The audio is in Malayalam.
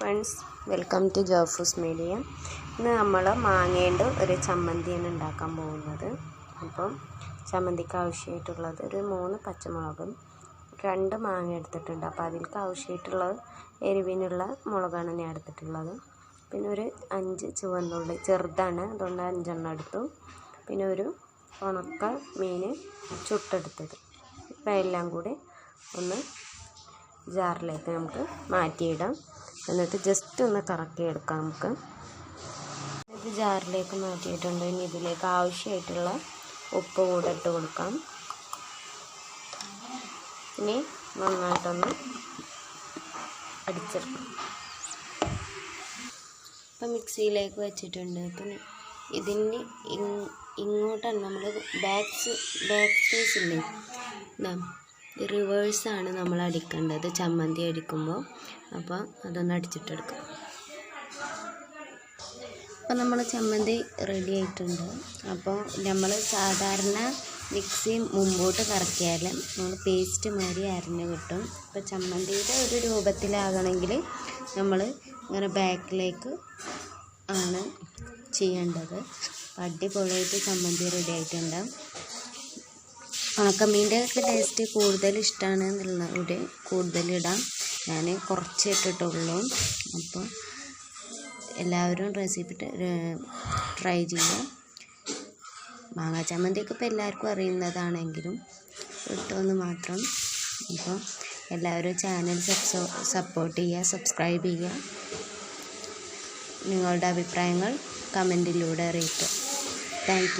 Friends welcome to Jofus media. ഇന്ന് നമ്മൾ മാങ്ങേണ്ട ഒരു ചമ്മന്തിയാണ് ഉണ്ടാക്കാൻ പോകുന്നത്. അപ്പം ചമ്മന്തിക്ക് ആവശ്യമായിട്ടുള്ളത് ഒരു മൂന്ന് പച്ചമുളകും രണ്ട് മാങ്ങ എടുത്തിട്ടുണ്ട്. അപ്പോൾ അതിൽക്ക് ആവശ്യമായിട്ടുള്ളത് എരിവിനുള്ള മുളകാണ് ഞാൻ എടുത്തിട്ടുള്ളത്. പിന്നെ ഒരു അഞ്ച് ചുവന്നുള്ളി ചെറുതാണ് അതുകൊണ്ട് അഞ്ചെണ്ണം എടുത്തു. പിന്നെ ഒരു ഉണക്ക മീൻ ചുട്ടെടുത്തത്. ഇപ്പം എല്ലാം കൂടി ഒന്ന് ജാറിലേക്ക് നമുക്ക് മാറ്റിയിടാം. എന്നിട്ട് ജസ്റ്റ് ഒന്ന് കറക്കി എടുക്കാം നമുക്ക്. ഇത് ജാറിലേക്ക് മാറ്റിയിട്ടുണ്ട്. ഇനി ഇതിലേക്ക് ആവശ്യമായിട്ടുള്ള ഉപ്പ് കൂടെ ഇട്ട് കൊടുക്കാം. ഇനി നന്നായിട്ടൊന്ന് അടിച്ചെടുക്കാം. ഇപ്പം മിക്സിയിലേക്ക് വെച്ചിട്ടുണ്ട്. അപ്പം ഇതിന് ഇങ്ങോട്ടാണ് നമ്മൾ ബാക്ക് ബാക്ക് സ്പേസ് ഇല്ലേ? റിവേഴ്സാണ് നമ്മൾ അടിക്കേണ്ടത്. ചമ്മന്തി അടിക്കുമ്പോൾ. അപ്പോൾ അതൊന്ന് അടിച്ചിട്ടെടുക്കാം. അപ്പോൾ നമ്മൾ ചമ്മന്തി റെഡി ആയിട്ടുണ്ട്. അപ്പോൾ നമ്മൾ സാധാരണ മിക്സി മുമ്പോട്ട് കറക്കിയാൽ നമ്മൾ പേസ്റ്റ് മാതിരി അരിഞ്ഞ് കിട്ടും. അപ്പോൾ ചമ്മന്തിയുടെ ഒരു രൂപത്തിലാകണമെങ്കിൽ നമ്മൾ ഇങ്ങനെ ബാക്കിലേക്ക് ആണ് ചെയ്യേണ്ടത്. അടിപൊളിയായിട്ട് ചമ്മന്തി റെഡി ആയിട്ടുണ്ട്. ഉണക്കമീന്റെ ഒക്കെ ടേസ്റ്റ് കൂടുതൽ ഇഷ്ടമാണ് എന്നുള്ളവിടെ കൂടുതലിടാം. ഞാൻ കുറച്ച് ഇട്ടിട്ടുള്ളൂ. അപ്പോൾ എല്ലാവരും റെസിപ്പി ട്രൈ ചെയ്യുക. മാങ്ങാ ചമ്മന്തിയൊക്കെ ഇപ്പോൾ എല്ലാവർക്കും അറിയുന്നതാണെങ്കിലും ഇട്ടൊന്ന് മാത്രം. അപ്പോൾ എല്ലാവരും ചാനൽ സപ്പോർട്ട് ചെയ്യുക സബ്സ്ക്രൈബ് ചെയ്യുക. നിങ്ങളുടെ അഭിപ്രായങ്ങൾ കമന്റിലൂടെ അറിയിക്കുക. താങ്ക്